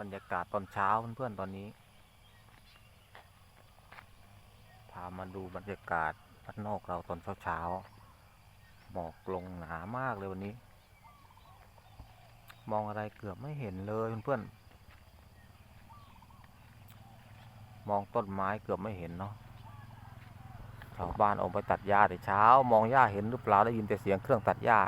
บรรยากาศตอนเช้าเพื่อนๆตอนนี้ พามาดูบรรยากาศบ้านนอกเราตอนเช้าๆหมอกลงหนามากเลยวันนี้ มองอะไรเกือบไม่เห็นเลยเพื่อนๆมองต้นไม้เกือบไม่เห็นเนาะชาวบ้านออกไปตัดหญ้าแต่เช้า มองหญ้าเห็นหรือเปล่าได้ยินแต่เสียงเครื่องตัดหญ้า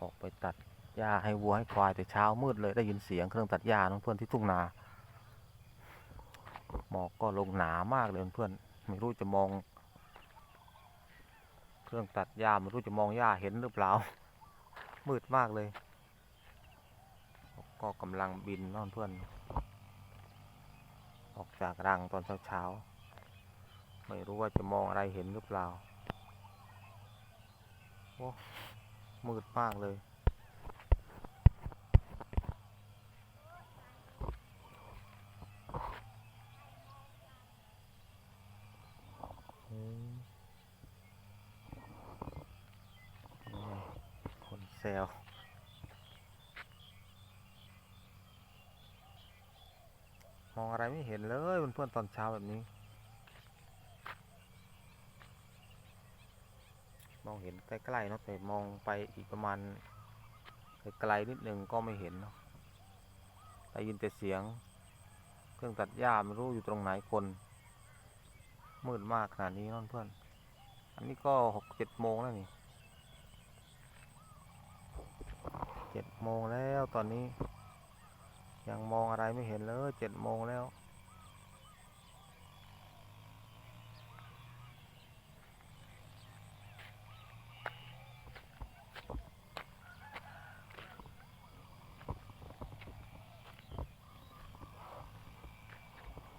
ออกไปตัด หญ้าให้วัวให้ควายแต่เช้ามืดเลยได้ยินเสียงเครื่องตัดหญ้าน้องเพื่อนที่ทุ่งนาหมอกก็ลงหนามากเลยเพื่อนไม่รู้จะมอง เครื่องตัดหญ้าไม่รู้จะมองหญ้าเห็นหรือเปล่า มืดมากเลย ก็กำลังบินน้องเพื่อน ออกจากรังตอนเช้าๆไม่รู้ว่าจะมองอะไรเห็นหรือเปล่าโอ้มืดมากเลย อืมนี่ไงคนแซวมองอะไรไม่เห็นเลยเพื่อนๆตอนเช้าแบบนี้ มองเห็นใกล้ๆเนอะแต่มองไปอีกประมาณไกลนิดนึงก็ไม่เห็นเนาะได้ยินแต่เสียง เครื่องตัดหญ้าไม่รู้อยู่ตรงไหนคน มืดมากขนาดนี้เนอะเพื่อน อันนี้ก็หกเจ็ดโมงแล้วนี่เจ็ด โมงแล้วตอนนี้ ยังมองอะไรไม่เห็นเลยเจ็ดโมงแล้ว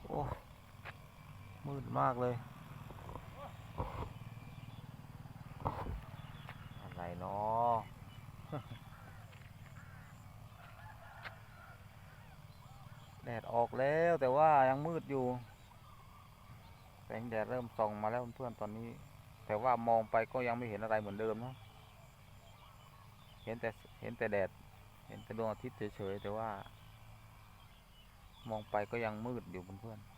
โอ้มืดมากเลย อะไรเนาะ ดดออกแล้วแต่ว่ายังมืดอยู่ แสงแดดเริ่มส่องมาแล้วเพื่อนๆตอนนี้ แต่ว่ามองไปก็ยังไม่เห็นอะไรเหมือนเดิมเนาะเห็นแต่เห็นแต่แดด เห็นแต่ดวงอาทิตย์เฉยๆแต่ว่า มองไปก็ยังมืดอยู่เพื่อนๆ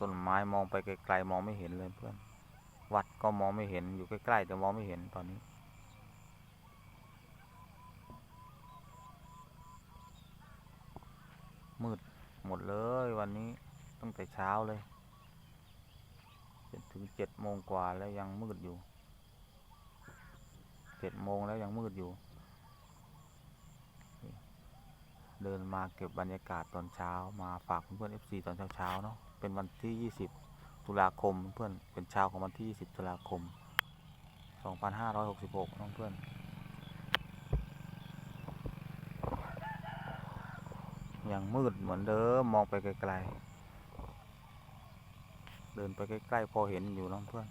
ต้นไม้มองไปไกลๆมองไม่เห็นเลยเพื่อน วัดก็มองไม่เห็นอยู่ใกล้ๆแต่มองไม่เห็นตอนนี้ มืดหมดเลยวันนี้ตั้งแต่เช้าเลยจนถึงเจ็ดโมงกว่าแล้วยังมืดอยู่เจ็ดโมงแล้วยังมืดอยู่ เดินมาเก็บบรรยากาศตอนเช้ามาฝากเพื่อนๆ FC ตอนเช้าๆเนาะเป็นวันที่20 ตุลาคมเพื่อนเป็นเช้าของวันที่20ตุลาคม 2566น้องเพื่อนยังมืดเหมือนเดิมมองไปไกลๆเดินไปใกล้ๆพอเห็นอยู่น้องเพื่อน